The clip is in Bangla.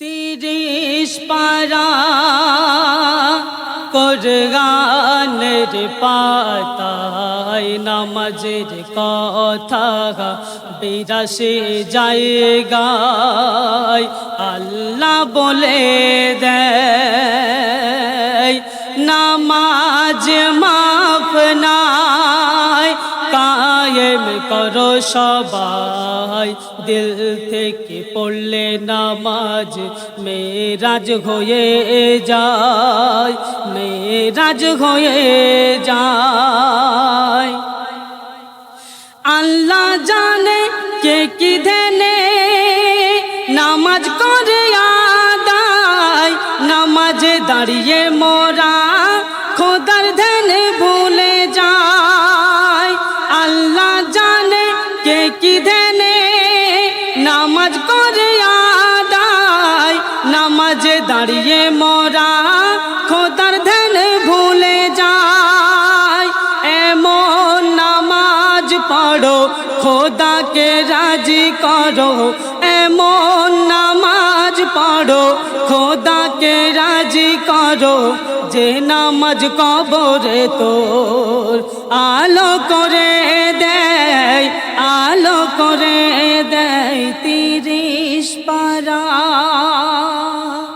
তিরিশ পারা কোরগানের পাতায় নামাজের কথা বিরাশে জায়গায় আল্লাহ বলে দেয় নামাজ মাফ কায়েম করো সবাই, দিল থেকে পড়লে নামাজ। মেরাজ হয়ে যায় মেরাজ হয়ে যায়। আল্লাহ জানে কে কি দেনে, নামাজ করে আদায়। নামাজে দাঁড়িয়ে মোরা কে কি দেনে নামাজ করে আদায়, নামাজে দাঁড়িয়ে মরা খোদার ধ্যানে ভুলে যায়। এমন নামাজ পড়ো, খোদাকে রাজি করো। এমন নামাজ পড়ো, খোদাকে রাজি করো। যে নামাজ কবরে তোর আলো করে দে করে দেয় তিরিশ পারা।